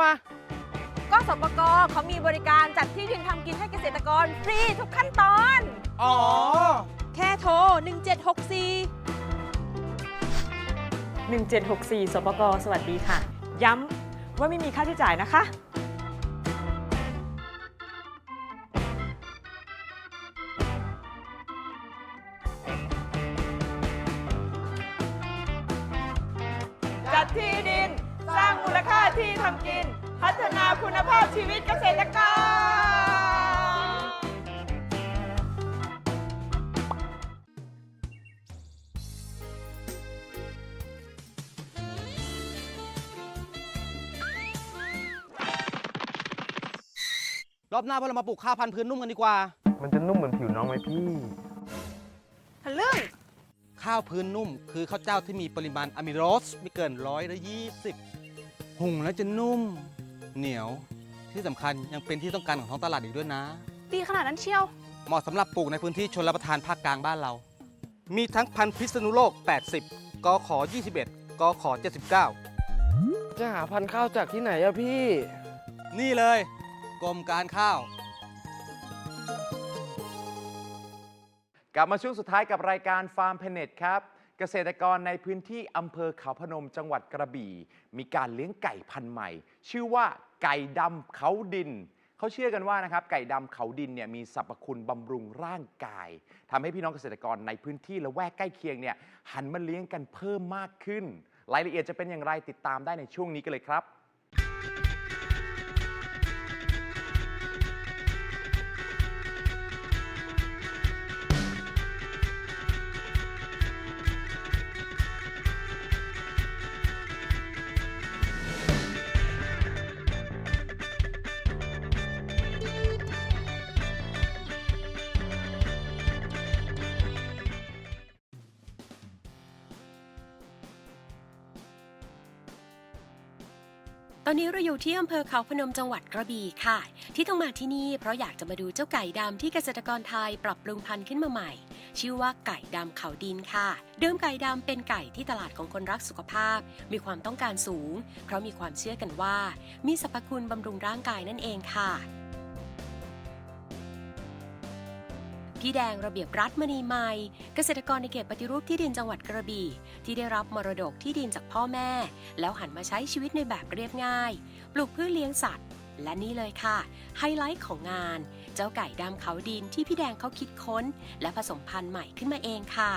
วะ ก็สปกเขามีบริการจัดที่ดินทำกินให้เกษตรกรฟรีทุกขั้นตอน อ๋อ แค่โทร 1764 1764 สปกสวัสดีค่ะ ย้ำว่าไม่มีค่าใช้จ่ายนะคะ จัดที่ดินสร้างมูลค่า ที่ทำกิน พัฒนาคุณภาพชีวิตเกษตรกร รอบหน้าพวกเรามาปลูกข้าวพันธุ์พื้นนุ่มกันดีกว่า มันจะนุ่มเหมือนผิวน้องไหมพี่ ทะลึ่ง ข้าวพื้นนุ่ม คือข้าวเจ้าที่มีปริมาณอะมิโรสไม่เกินร้อยละยี่สิบ หุงแล้วจะนุ่ม เหนียวที่สำคัญยังเป็นที่ต้องการของท้องตลาดอีกด้วยนะ ดีขนาดนั้นเชียว เหมาะสำหรับปลูกในพื้นที่ชนรับประทานภาคกลางบ้านเรา มีทั้งพันธุ์พิษณุโลก 80กขอ21กขอ79 จะหาพันธุ์ข้าวจากที่ไหนอะพี่ นี่เลย กรมการข้าว กลับมาช่วงสุดท้ายกับรายการฟาร์มเพเน็ตครับ เกษตรกรในพื้นที่อำเภอเขาพนมจังหวัดกระบี่ มีการเลี้ยงไก่พันธุ์ใหม่ ชื่อว่าไก่ดำเขาดิน เขาเชื่อกันว่านะครับไก่ดำเขาดินเนี่ยมีสรรพคุณบำรุงร่างกายทำให้พี่น้องเกษตรกรในพื้นที่ละแวกใกล้เคียงเนี่ยหันมาเลี้ยงกันเพิ่มมากขึ้น รายละเอียดจะเป็นอย่างไรติดตามได้ในช่วงนี้กันเลยครับ ตอนนี้เราอยู่ที่อำเภอเขาพนมจังหวัดกระบี่ค่ะ ที่ต้องมาที่นี่เพราะอยากจะมาดูเจ้าไก่ดำที่เกษตรกรไทยปรับปรุงพันธุ์ขึ้นมาใหม่ ชื่อว่าไก่ดำเขาดินค่ะ เดิมไก่ดำเป็นไก่ที่ตลาดของคนรักสุขภาพ มีความต้องการสูง เพราะมีความเชื่อกันว่า มีสรรพคุณบำรุงร่างกายนั่นเองค่ะ พี่แดงระเบียบรัฐมณีไมยเกษตรกรในเขตปฏิรูปที่ดินจังหวัดกระบี่ ที่ได้รับมรดกที่ดินจากพ่อแม่ แล้วหันมาใช้ชีวิตในแบบเรียบง่าย ปลูกพืชเลี้ยงสัตว์ และนี่เลยค่ะ ไฮไลท์ของงาน เจ้าไก่ดำเขาดินที่พี่แดงเขาคิดค้น และผสมพันธุ์ใหม่ขึ้นมาเองค่ะ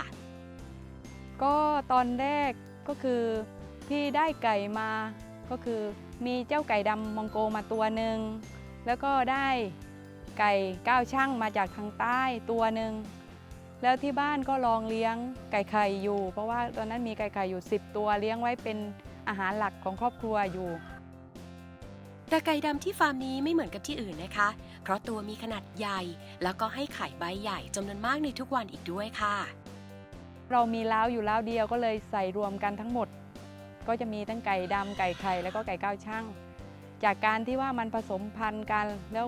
ก็ตอนแรกก็คือพี่ได้ไก่มาก็คือมีเจ้าไก่ดำมองโกมาตัวหนึ่งแล้วก็ได้ ไก่ก้าวช่างมาจากทางใต้ตัวหนึ่งแล้วที่บ้านก็ลองเลี้ยงไก่ไข่อยู่ เพราะว่าตอนนั้นมีไก่ไข่อยู่ 10 ตัวเลี้ยงไว้เป็นอาหารหลักของครอบครัวอยู่แต่ไก่ดำที่ฟาร์มนี้ไม่เหมือนกับที่อื่นนะคะ เพราะตัวมีขนาดใหญ่ แล้วก็ให้ไข่ใบใหญ่จำนวนมากในทุกวันอีกด้วยค่ะ เรามีล้าวอยู่ล้าวเดียวก็เลยใส่รวมกันทั้งหมด ก็จะมีทั้งไก่ดำไก่ไข่แล้วก็ไก่ก้าวช่าง จากการที่ว่ามันผสมพันธุ์กันแล้ว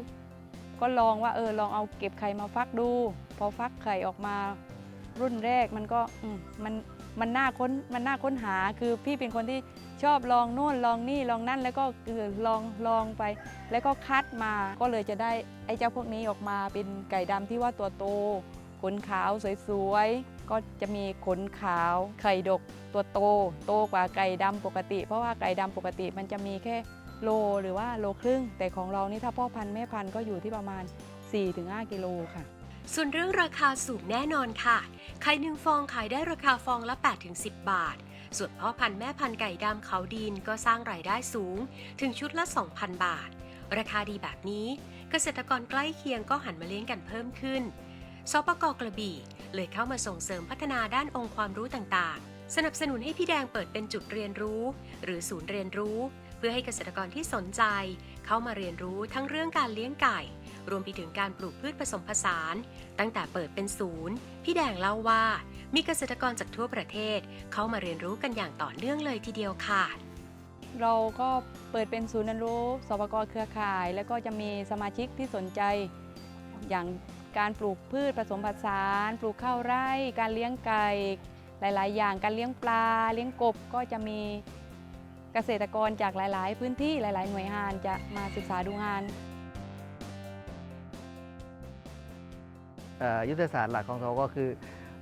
ก็ลองว่าเออลองเอาเก็บไข่มาฟักดู พอฟักไข่ออกมารุ่นแรกมันก็มันมันน่าค้นมันน่าค้นหาคือพี่เป็นคนที่ชอบลองโน่นลองนี่ลองนั่นแล้วก็คือลองลองไป แล้วก็คัดมาก็เลยจะได้ไอ้เจ้าพวกนี้ออกมาเป็นไก่ดำที่ว่าตัวโตขนขาวสวยๆก็จะมีขนขาวไข่ดกตัวโตโตกว่าไก่ดำปกติ เพราะว่าไก่ดำปกติมันจะมีแค่ โลหรือว่าโลครึ่ง แต่ของเรานี่ถ้าพ่อพันธุ์แม่พันธุ์ก็อยู่ที่ประมาณ 4-5 กิโลค่ะ ส่วนเรื่องราคาสูงแน่นอนค่ะ ไข่หนึ่งฟองขายได้ราคาฟองละ 8-10 บาท ส่วนพ่อพันธุ์แม่พันธุ์ไก่ดำเขาดินก็สร้างรายได้สูง ถึงชุดละ 2,000 บาท ราคาดีแบบนี้ เกษตรกรใกล้เคียงก็หันมาเลี้ยงกันเพิ่มขึ้นสปกกระบี่เลยเข้ามาส่งเสริมพัฒนาด้านองค์ความรู้ต่างๆ สนับสนุนให้พี่แดงเปิดเป็นจุดเรียนรู้ หรือศูนย์เรียนรู้ พื่อให้เกษตรกรที่สนใจ เข้ามาเรียนรู้ทั้งเรื่องการเลี้ยงไก่ รวมไปถึงการปลูกพืชผสมผสาน ตั้งแต่เปิดเป็นศูนย์ พี่แดงเล่าว่า มีเกษตรกรจากทั่วประเทศ เข้ามาเรียนรู้กันอย่างต่อเนื่องเลยทีเดียวค่ะเราก็เปิดเป็นศูนย์เรียนรู้สปกเครือข่าย แล้วก็จะมีสมาชิกที่สนใจ อย่างการปลูกพืชผสมผสาน ปลูกข้าวไร่ การเลี้ยงไก่ หลาย ๆ อย่างการเลี้ยงปลา เลี้ยงกบก็จะมี เกษตรกรจากหลาย ๆ พื้นที่หลาย ๆ หน่วยงานจะมาศึกษาดูงานยุทธศาสตร์หลักของเราก็คือ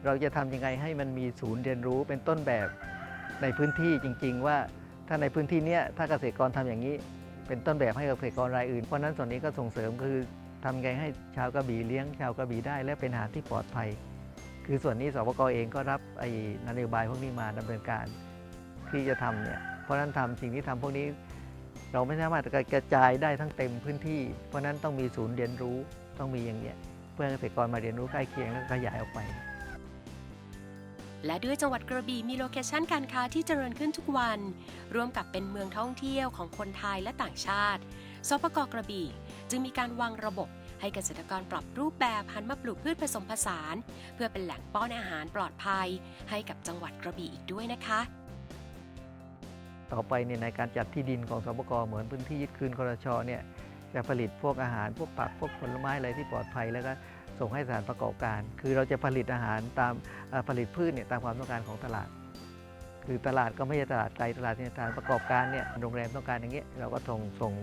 เราจะทำยังไงให้มันมีศูนย์เรียนรู้เป็นต้นแบบในพื้นที่จริง ๆ ว่าถ้าในพื้นที่เนี้ยถ้าเกษตรกรทำอย่างนี้ เป็นต้นแบบให้กับเกษตรกรรายอื่นเพราะฉะนั้นส่วนนี้ก็ส่งเสริมคือทำยังไงให้ชาวกระบี่เลี้ยงชาวกระบี่ได้ และเป็นอาหารที่ปลอดภัย คือส่วนนี้สปกเองก็รับไอ้นโยบายพวกนี้มาดำเนินการที่จะทำเนี่ย ราะนั้นทำสิ่งที่ทำพวกนี้เราไม่สามารถกระจายได้ทั้งเต็มพื้นที่ เพราะนั้นต้องมีศูนย์เรียนรู้ต้องมีอย่างเนี้ยเพื่อเกษตรกรมาเรียนรู้ใกล้เคียงแล้วขยายออกไป และด้วยจังหวัดกระบี่มีโลเคชั่นการค้าที่เจริญขึ้นทุกวัน ร่วมกับเป็นเมืองท่องเที่ยวของคนไทยและต่างชาติสปกกระบี่ จึงมีการวางระบบให้เกษตรกรปรับรูปแบบหันมาปลูกพืชผสมผสาน เพื่อเป็นแหล่งป้อนอาหารปลอดภัย ให้กับจังหวัดกระบี่อีกด้วยนะคะ ต่อไปเนี่ยในการจัดที่ดินของสปกเหมือนพื้นที่ยึดคืนคอรชอเนี่ยจะผลิตพวกอาหารพวกผักพวกผลไม้อะไรที่ปลอดภัยแล้วก็ส่งให้สถานประกอบการ คือเราจะผลิตอาหารตามผลิตพืชเนี่ยตามความต้องการของตลาด คือตลาดก็ไม่ใช่ตลาดไกลตลาดเนี่สถานประกอบการเนี่ยโรงแรมต้องการอย่างเงี้ยเราก็ส่งส่ง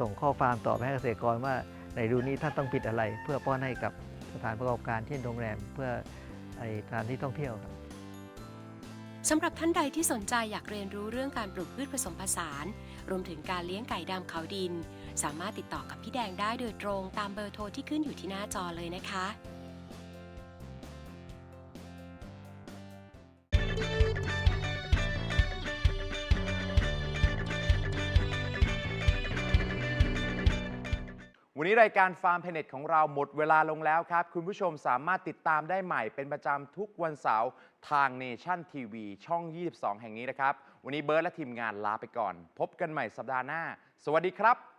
ส่งข้อความต่อไปให้เกษตรกรว่าในดูนี้ท่านต้องปิดอะไร เพื่อป้อนให้กับสถานประกอบการเช่นโรงแรมเพื่อไอสถานที่ท่องเที่ยว สำหรับท่านใดที่สนใจอยากเรียนรู้เรื่องการปลูกพืชผสมผสาน รวมถึงการเลี้ยงไก่ดำเขาดิน สามารถติดต่อกับพี่แดงได้โดยตรงตามเบอร์โทรที่ขึ้นอยู่ที่หน้าจอเลยนะคะ วันนี้รายการฟาร์มเพเน็ตของเราหมดเวลาลงแล้วครับ คุณผู้ชมสามารถติดตามได้ใหม่เป็นประจำทุกวันเสาร์ทางเนชั่นทีวีช่อง 22 แห่งนี้นะครับ วันนี้เบิร์ดและทีมงานลาไปก่อน พบกันใหม่สัปดาห์หน้า สวัสดีครับ